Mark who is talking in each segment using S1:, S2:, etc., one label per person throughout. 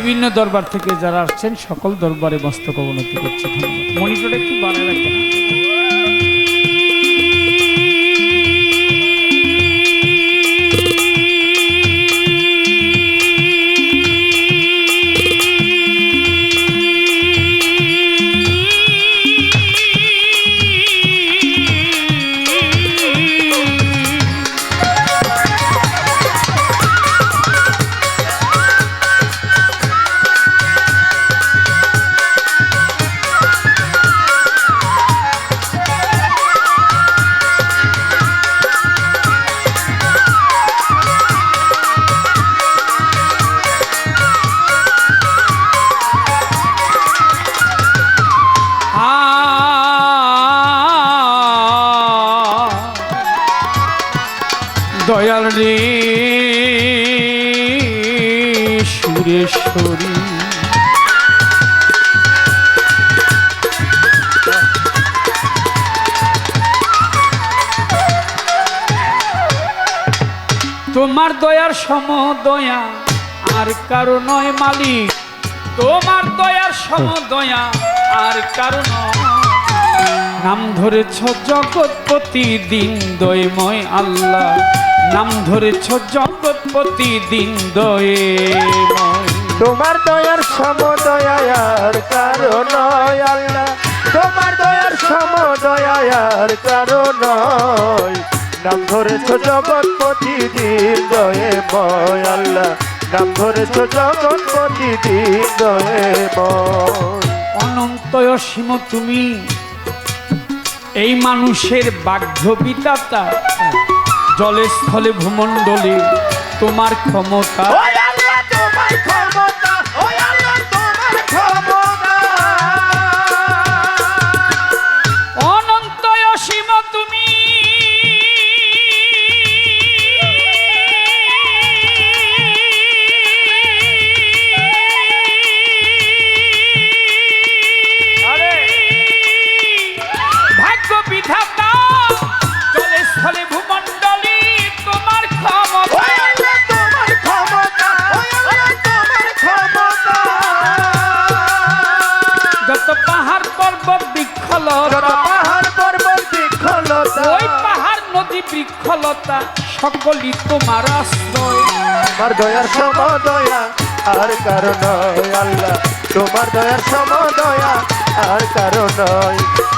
S1: বিভিন্ন দরবার থেকে যারা আসছেন সকল দরবারে মস্তক অবনতি করছে মনিটর একটু বাড়ায় রাখবেন তোমার দয়ার সম দয়া আর কারও নয় মালিক। তোমার দয়ার সম দয়া আর কারও নয়। নাম ধরেছ জগৎপতি দিন দয়ময় আল্লাহ। নাম ধরেছ জগৎপতি দিন দয়ময়।
S2: তোমার দয়ার সমদয়ার কারণ আল্লাহ। তোমার দয়ার সমদয়ার কারণ নাম ধরেছ জগৎপতি দিন, দয়ে ময় আল্লাহ। নাম ধরেছ জগৎপতি দিন, দয়ে
S1: অনন্ত অসীম তুমি, এই মানুষের বাগ্য বিতাতা জলে স্থলে ভূমণ্ডলে তোমার ক্ষমতা বৃক্ষলতা সকলই তোমার আশ্রয়
S2: তোমার দয়ার সমদয়া, আর কারণ আল্লাহ। তোমার দয়ার সমদয়া, আর কারণ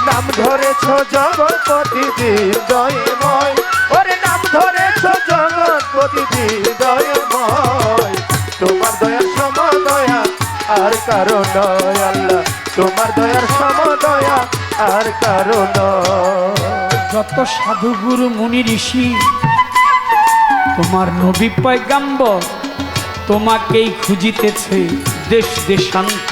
S2: নাম ধরেছ জগৎপতি হৃদয়ময় ওরে নাম ধরেছ জগৎপতি হৃদয়ময় তোমার দয়ার সমদয়া আর কারও আল্লাহ। তোমার দয়ার সমদয়া আর কারও
S1: যত সাধু গুরু মুনি ঋষি তোমার নবী পয়গাম্ব তোমাকেই খুঁজিতেছে দেশ দেশান্ত।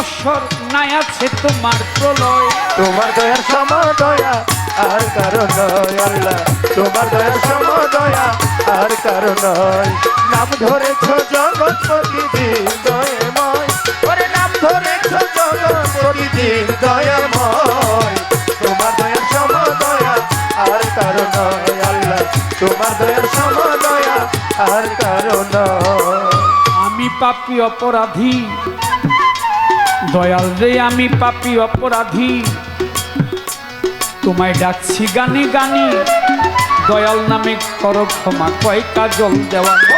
S1: অবিনশ্বর নাই আছে তোমার প্রলয়।
S2: তোমার দয়ার সমদয়া আর কারণ আল্লাহ। তোমার দয়ার সমদয়া আর কারণ নাম ধরেছ জগৎপতি দিন দয়ময়। ওরে নাম ধরেছ জগৎপতি দিন দয়ময়। তোমার দয়ার সমদয়া আর কারণ আল্লাহ। তোমার দয়ার সমদয়া আর কারণ
S1: আমি পাপি অপরাধী দয়াল রে, আমি পাপি অপরাধী। তোমায় ডাকছি গানে গানে। দয়াল নামে কর ক্ষমা, কয় কাজল দেওয়া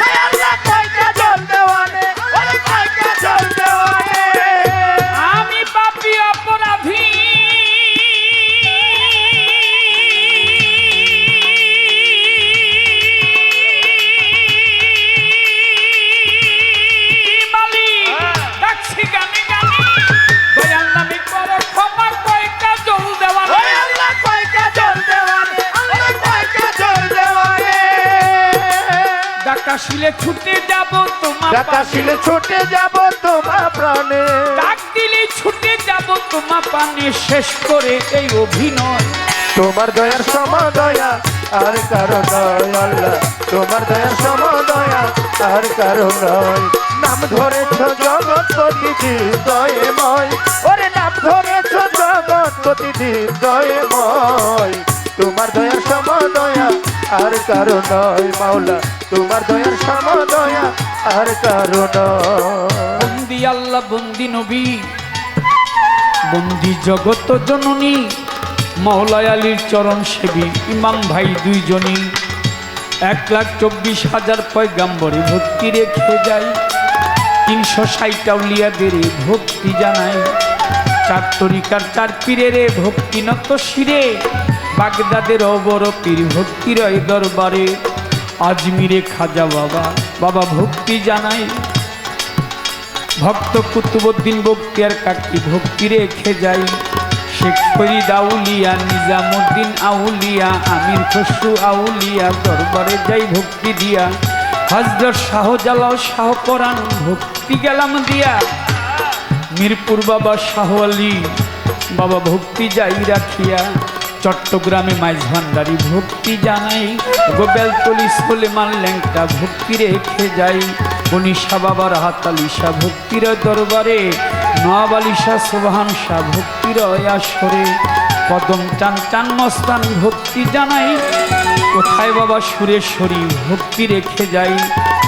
S1: তোমা পানি শেষ করে এই অভিনয়।
S2: তোমার দয়ার সমদয়া আর কারও নয় আল্লাহ। তোমার দয়ার সমদয়া আর কারও নয়। নাম ধরেছ জগৎ প্রতিদিন দয়েময় ওরে নাম ধরেছ জগৎ প্রতিদিন দয়েময় তোমার দয়ার সমদয়া আর কারও নয় মাওলা। তোমার দয়ার সমদয়া আর কারও নয়।
S1: বন্দি আল্লাহ বন্দি নবী। বন্দি জগত জননী, মৌলায় আলীর চরণ সেবী, ইমাম ভাই দুইজনই। এক লাখ চব্বিশ হাজার পয়গাম্বরে ভক্তি রেখে যায় তিনশো ষাট আউলিয়াদের ভক্তি জানাই। চার তরিকার চার পীরের ভক্তি নত শিরে, বাগদাদের অবর পীর ভক্তির এই দরবারে। আজমিরে খাজা বাবা বাবা ভক্তি জানাই। ভক্ত কুতুবুদ্দিন বক্তিয়ার কাকি ভক্তি রেখে যাই। শেখ ফরিদ আউলিয়া, নিজামুদ্দিন আউলিয়া, আমির খসরু আউলিয়া, দরবারে যাই ভক্তি দিয়া। হজরত শাহজালাল শাহ পরাণ ভক্তি গেলাম দিয়া। মিরপুর বাবা শাহ আলী, বাবা ভক্তি যাই রাখিয়া। চট্টগ্রামে মাইজ ভান্ডারি ভক্তি জানাই। গোবেলতলি সোলেমান ল্যাংটা ভক্তি রেখে যাই। গনিশা বাবার হাতালিশা ভক্তির দরবারে। নওয়াব আলী শাহ ভক্তির আসরে। কদম চান চান মস্তান ভক্তি জানাই। কোথায় বাবা সুরেশ্বরী, ভক্তি রেখে যাই।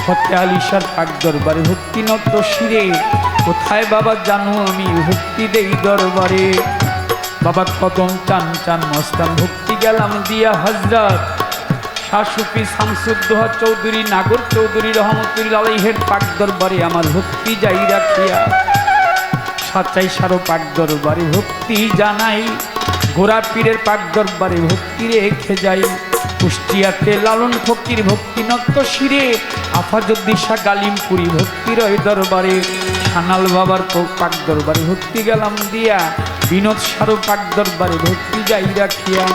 S1: ফতে আলিশার পাক দরবারে, ভক্তি নত শিরে। কোথায় বাবা জানো আমি ভক্তি দেই দরবারে। বাবা কদম চান চান মস্তান ভক্তি গেলাম দিয়া হজরত। শাশুপি শামসুদ্দোহা চৌধুরী, নাগর চৌধুরী রহমতুল্লাহ আলাইহের পাক দরবারে আমার ভক্তি যাই রাখিয়া। সাচাই সারো পাক দরবারে ভক্তি জানাই। ঘোড়া পীরের পাক দরবারে ভক্তি রেখে যাই। কুষ্টিয়াতে লালন ফকির ভক্তি নত্য শিরে আফাজুদ্দিশা গালিমপুরি ভক্তির ওই দরবারে। সানাল বাবার পাক দরবারে ভক্তি গেলাম দিয়া, বিনোদ সারো পাক দরবারে ভক্তি যাই রাখিয়া।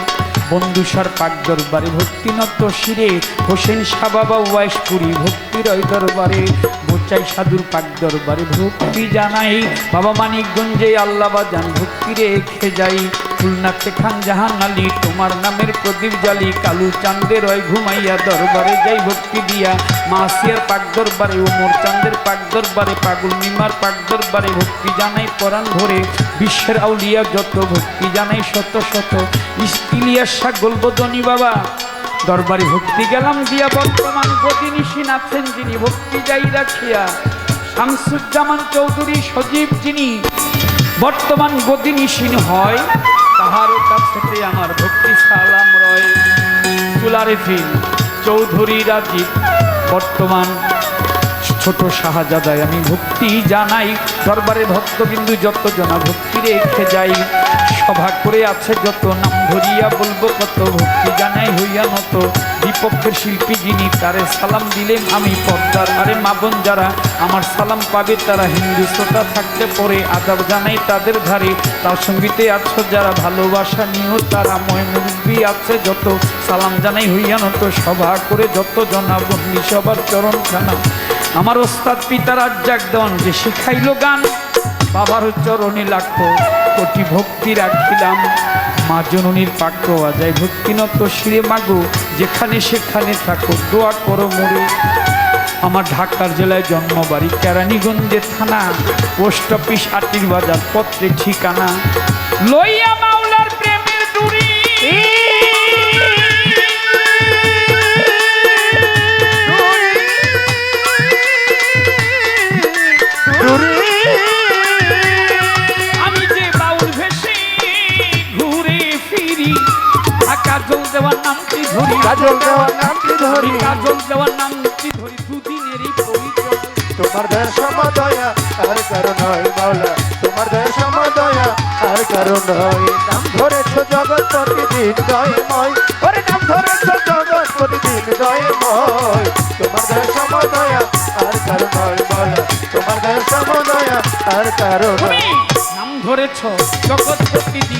S1: বন্ধুসার পাক দরবারে ভক্তি নত্য শিরে, হোসেন শাহ বাবা ওয়াইশপুরি ভক্তির ওই দরবারে, বোচাই সাধুর পাক দরবারে ভক্তি জানাই। বাবা মানিকগঞ্জে আল্লাহ বাজান, ভক্তি রেখে যাই। খুলনাতে খান জাহান আলী, তোমার নামের প্রদীপ জালি কালু চাঁদের ওই ঘুমাইয়া দরবারে যাই ভক্তি দিয়া। মাসিয়ার পাক দরবারে, ওমর চাঁদের পাক দরবারে, পাগুল মিমার পাক দরবারে ভক্তি জানাই পরাণ ভরে। বিশ্বের আউলিয়া যত ভক্তি জানাই শত শত। ইস্তিলিয়ার শাহ গোলবদনী বাবা, দরবারে ভক্তি গেলাম দিয়া বর্তমান গতিনিশীন আছেন যিনি ভক্তি যাই রাখিয়া। শামসুজ্জামান চৌধুরী সজীব যিনি বর্তমান গতিনিশীন হয় তাহারও থেকে আমার ভক্তি সালাম রয়। চৌধুরী রাজীব বর্তমান ছোট শাহজাদায় আমি ভক্তি জানাই। দরবারে ভক্তবিন্দু যত জনা ভক্তি রেখে যাই। সভা করে আছে যত নাম ধরিয়া বলব, কত ভক্তি জানাই হইয়া নত। বিপক্ষের শিল্পী যিনি, তারে সালাম দিলেন আমি পদ্মার আরে মাবন যারা। আমার সালাম পাবে তারা হিন্দু শ্রোতা থাকতে পরে, আদাব জানাই তাদের ধারে। তার সঙ্গীতে আছো যারা ভালোবাসা নিয়েও তারা ময় আছে যত। সালাম জানাই হইয়া নত। সভা করে যত জনা বন্দি সবার চরণ খানা। আমার ওস্তাদ পিতা রাজ্জাক দন যে শিখাইল গান, বাবার চরণে লাখো কোটি ভক্তি রাখিলাম। মা জননীর পাক পাওয়া যায় ভক্তিনত শিরে, মাগো, যেখানে সেখানে থাকো, দোয়া করো মোরে। আমার ঢাকার জেলায় জন্মবাড়ি কেরানীগঞ্জে থানা, পোস্ট অফিস আটির বাজার পত্রে ঠিকানা। লইয়া কাজল দেওয়ার নামটি ধরি?
S2: কাজল দেওয়ার নামটি ধরি?
S1: দুদিনেরই পরিচয়।
S2: তোমার দয়ার সমদয়া আর কারণ নয় মাওলা। তোমার দয়ার সমদয়া আর কারণ নয়। নাম ধরেছ জগৎ প্রতিদিন দয়ময় ওরে নাম ধরেছ জগৎ প্রতিদিন দয়ময় তোমার দয়ার সমদয়া আর কারণ নয় মাওলা। তোমার দয়ার সমদয়া আর কারণ
S1: নাম ধরেছ জগৎ প্রতিদিন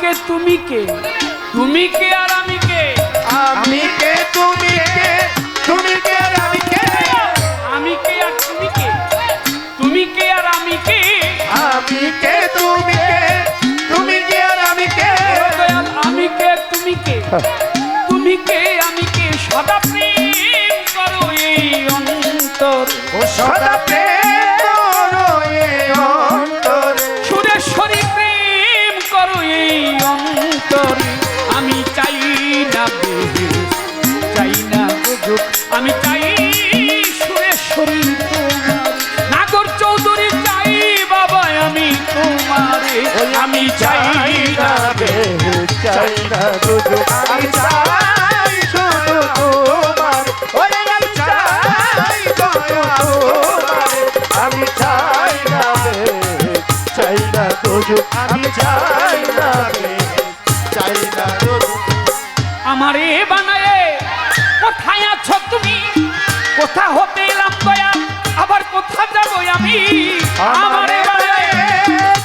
S1: কে তুমি কে? তুমি কে আর আমি কে?
S2: আমি কে তুমি কে? তুমি কে
S1: আর আমি কে?
S2: আমি কে আর
S1: তুমি কে? তুমি কে আর আমি কে?
S2: আমি কে তুমি কে? তুমি কে আর আমি কে?
S1: আমি কে তুমি কে? তুমি কে আমি কে? সদা প্রেম করো এই অন্তর।
S2: ও সদা প্রেম
S1: আমি আমারে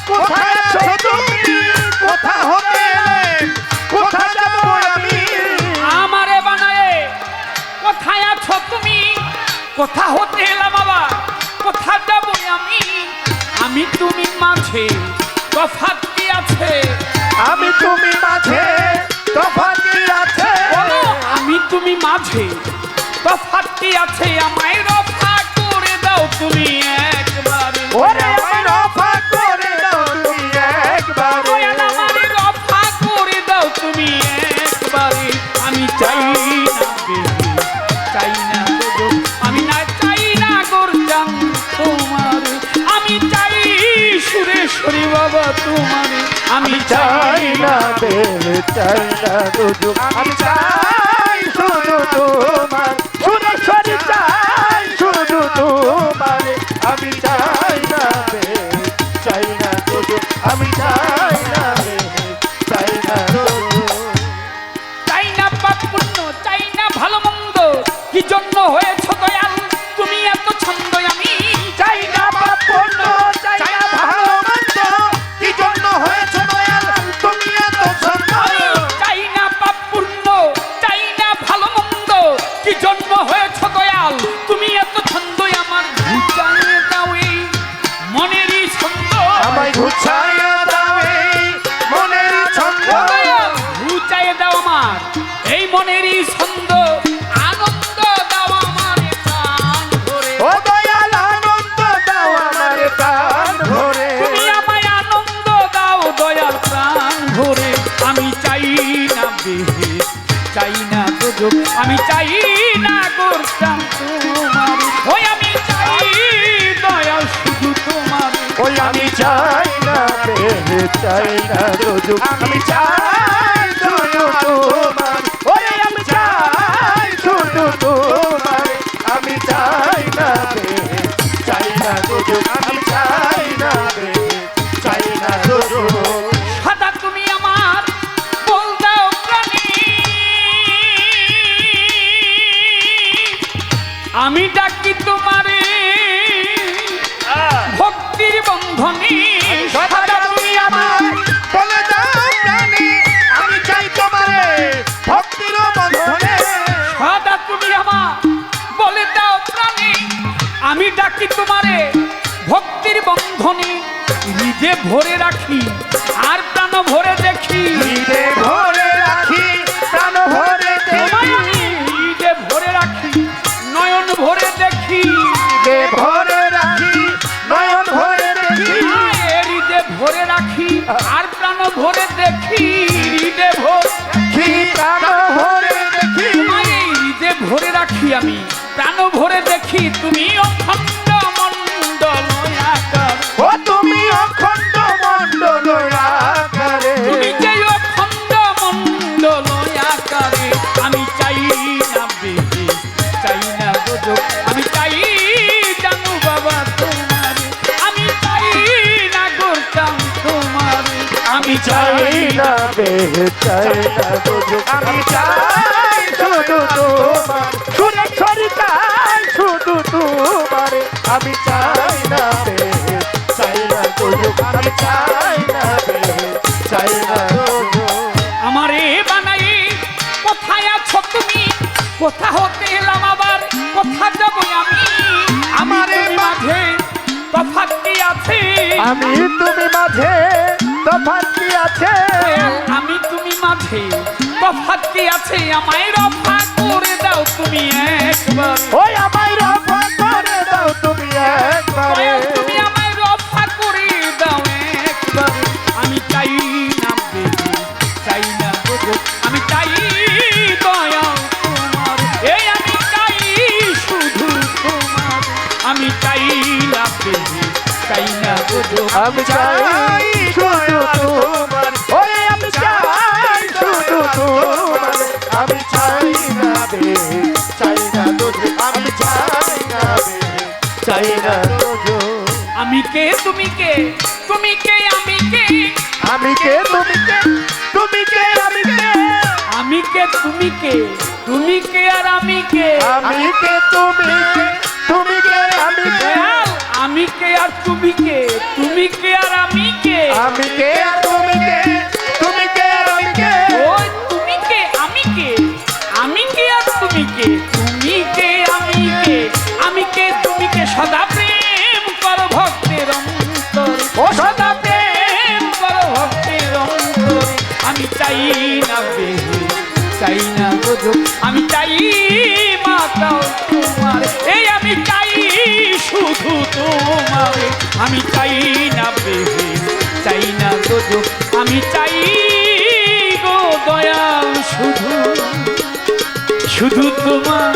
S1: কোথায় আছো তুমি? কোথা হতে কোথা যাব আমি? আমারে বানায়ে
S2: কোথায় আছো তুমি? কোথা হতে
S1: এলাম বাবা কোথা যাব আমি? আমি তুমি মাঝে তফাৎ কি আছে?
S2: আমি তুমি মাঝে তফাৎ কি আছে?
S1: আমি তুমি মাঝে তফাৎ কি আছে? আমায় রফা করে দাও তুমি আমি চাই না বেশি চাই আমি না চাই না গোরজান তোমার। আমি চাই সুরেশ্বরী বাবা তোমার। আমি
S2: চাই না দেবে চাই না দুজো আমি চাই শুধু তোমার। সুরেশ্বরী চাই শুধু তোমার। আমি চাই আমি চাই চাই না
S1: চাই চাই না ভালো মন্দ। কি জন্য হয়েছ দয়াল?
S2: চাই না চাই না
S1: আমি চাই
S2: বুঝো আমি চাই শুধু তোমার সুরে ছড়ি চাই। শুধু তোমার আমি চাই না চাই না আমি চাই না চাই না
S1: আমারে বানাই কোথায় আছো তুমি? কোথা হতে এলাম আবার? কোথা যাব আমি? আমারে মাঝে তফাৎ কি আছে?
S2: আমি তুমি মাঝে তফাৎ আছে
S1: আমায় রফা করে দাও তুমি একবার।
S2: ওই আমায় রফা করে দাও তুমি একবারে।
S1: তুমি আমায় রফা করে দাও একবার। আমি চাই না বেগে চাই না গো আমি চাই দয়াল তোমার। এই আমি চাই শুধু তোমার। আমি চাই না বেগে চাই না গো
S2: আমি চাই আমি
S1: কে তুমি কে? তুমি কে আমি কে?
S2: আমি কে তুমি কে? তুমি কে আমি কে?
S1: আমি কে তুমি কে? তুমি কে আর আমি কে?
S2: আমি কে তুমি কে? তুমি কে আমি কে?
S1: আমি কে আর তুমি কে? তুমি কে আর আমি কে?
S2: আমি কে আর তুমি কে? তুমি কে আর আমি কে?
S1: ওই তুমি কে আমি কে? আমি কে আর তুমি কে? তুমি কে আমি কে? আমি কে তুমি কে সদা আমি চাই মাতাও তোমার। এই আমি চাই শুধু তোমার। আমি চাই না বেহে চাই না গোজো আমি চাই গো দয়া শুধু শুধু তোমার।